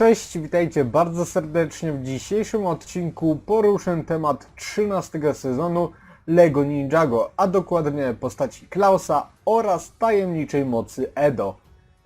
Cześć, witajcie bardzo serdecznie. W dzisiejszym odcinku poruszę temat 13 sezonu LEGO Ninjago, a dokładnie postaci Klausa oraz tajemniczej mocy Edo.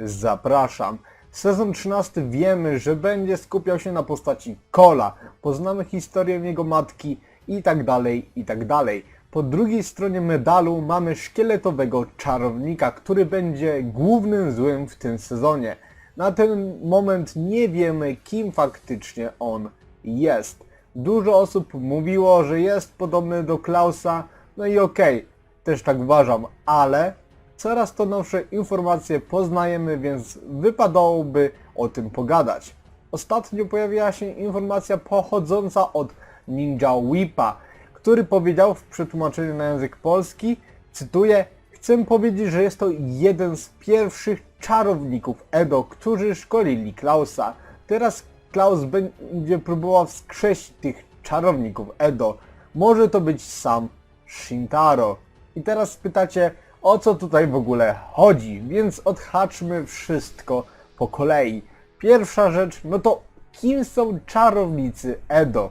Zapraszam. Sezon 13 wiemy, że będzie skupiał się na postaci Kola. Poznamy historię jego matki i tak dalej, i tak dalej. Po drugiej stronie medalu mamy szkieletowego czarownika, który będzie głównym złym w tym sezonie. Na ten moment nie wiemy, kim faktycznie on jest. Dużo osób mówiło, że jest podobny do Klausa, no i okej, też tak uważam, ale coraz to nowsze informacje poznajemy, więc wypadałoby o tym pogadać. Ostatnio pojawiła się informacja pochodząca od Ninja Whipa, który powiedział w przetłumaczeniu na język polski, cytuję, Chcę powiedzieć, że jest to jeden z pierwszych czarowników Edo, którzy szkolili Klausa. Teraz Klaus będzie próbował wskrzesić tych czarowników Edo. Może to być sam Shintaro. I teraz pytacie, o co tutaj w ogóle chodzi, więc odhaczmy wszystko po kolei. Pierwsza rzecz, no to kim są czarownicy Edo?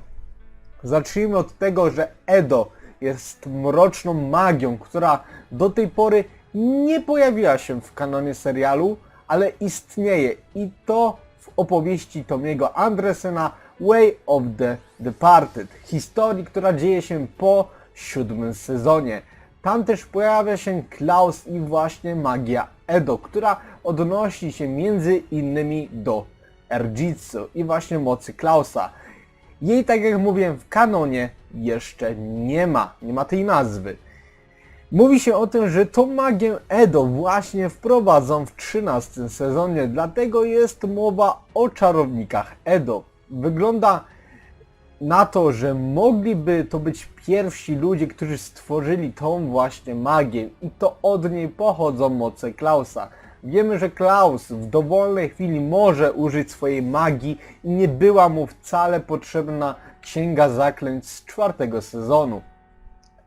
Zacznijmy od tego, że Edo jest mroczną magią, która do tej pory nie pojawiła się w kanonie serialu, ale istnieje i to w opowieści Tomiego Andresena Way of the Departed, historii, która dzieje się po siódmym sezonie. Tam też pojawia się Klaus i właśnie magia Edo, która odnosi się między innymi do Erjitsu i właśnie mocy Klausa. Jej, tak jak mówiłem, w kanonie jeszcze nie ma, nie ma tej nazwy. Mówi się o tym, że tą magię Edo właśnie wprowadzą w 13 sezonie, dlatego jest mowa o czarownikach Edo. Wygląda na to, że mogliby to być pierwsi ludzie, którzy stworzyli tą właśnie magię i to od niej pochodzą moce Klausa. Wiemy, że Klaus w dowolnej chwili może użyć swojej magii i nie była mu wcale potrzebna księga zaklęć z czwartego sezonu.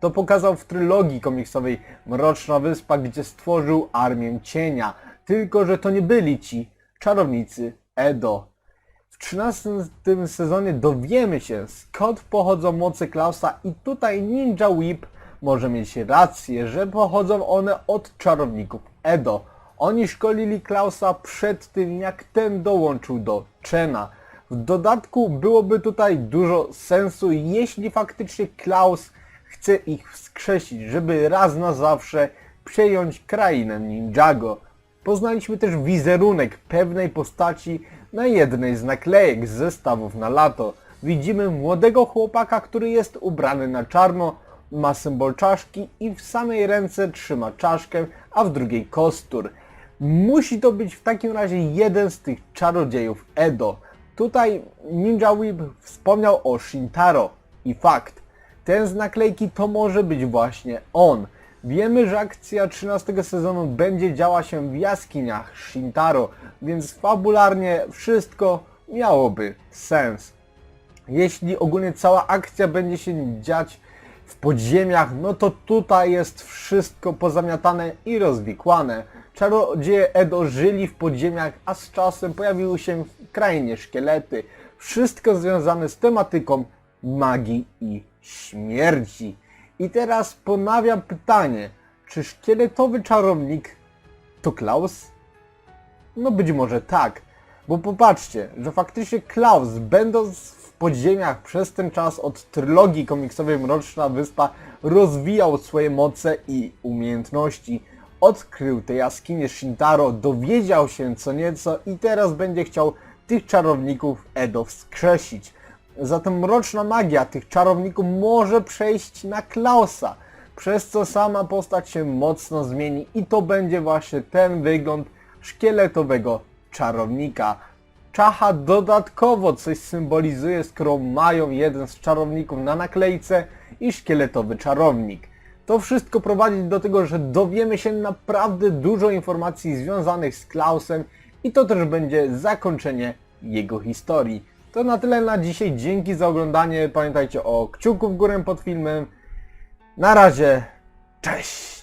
To pokazał w trylogii komiksowej Mroczna Wyspa, gdzie stworzył Armię Cienia. Tylko, że to nie byli ci czarownicy Edo. W 13 sezonie dowiemy się skąd pochodzą moce Klausa i tutaj Ninja Whip może mieć rację, że pochodzą one od czarowników Edo. Oni szkolili Klausa przed tym jak ten dołączył do Chena. W dodatku byłoby tutaj dużo sensu, jeśli faktycznie Klaus chce ich wskrzesić, żeby raz na zawsze przejąć krainę Ninjago. Poznaliśmy też wizerunek pewnej postaci na jednej z naklejek z zestawów na lato. Widzimy młodego chłopaka, który jest ubrany na czarno, ma symbol czaszki i w samej ręce trzyma czaszkę, a w drugiej kostur. Musi to być w takim razie jeden z tych czarodziejów Edo. Tutaj Ninja Whip wspomniał o Shintaro i fakt, ten z naklejki to może być właśnie on. Wiemy, że akcja 13 sezonu będzie działa się w jaskiniach Shintaro, więc fabularnie wszystko miałoby sens. Jeśli ogólnie cała akcja będzie się dziać w podziemiach, no to tutaj jest wszystko pozamiatane i rozwikłane. Czarodzieje Edo żyli w podziemiach, a z czasem pojawiły się krainie szkielety. Wszystko związane z tematyką magii i śmierci. I teraz ponawiam pytanie, czy szkieletowy czarownik to Klaus? No być może tak, bo popatrzcie, że faktycznie Klaus, będąc w podziemiach przez ten czas od trylogii komiksowej Mroczna Wyspa, rozwijał swoje moce i umiejętności. Odkrył te jaskinie Shintaro, dowiedział się co nieco i teraz będzie chciał tych czarowników Edo wskrzesić. Zatem mroczna magia tych czarowników może przejść na Klausa, przez co sama postać się mocno zmieni i to będzie właśnie ten wygląd szkieletowego czarownika. Czacha dodatkowo coś symbolizuje, skoro mają jeden z czarowników na naklejce i szkieletowy czarownik. To wszystko prowadzi do tego, że dowiemy się naprawdę dużo informacji związanych z Klausem i to też będzie zakończenie jego historii. To na tyle na dzisiaj. Dzięki za oglądanie. Pamiętajcie o kciuku w górę pod filmem. Na razie. Cześć!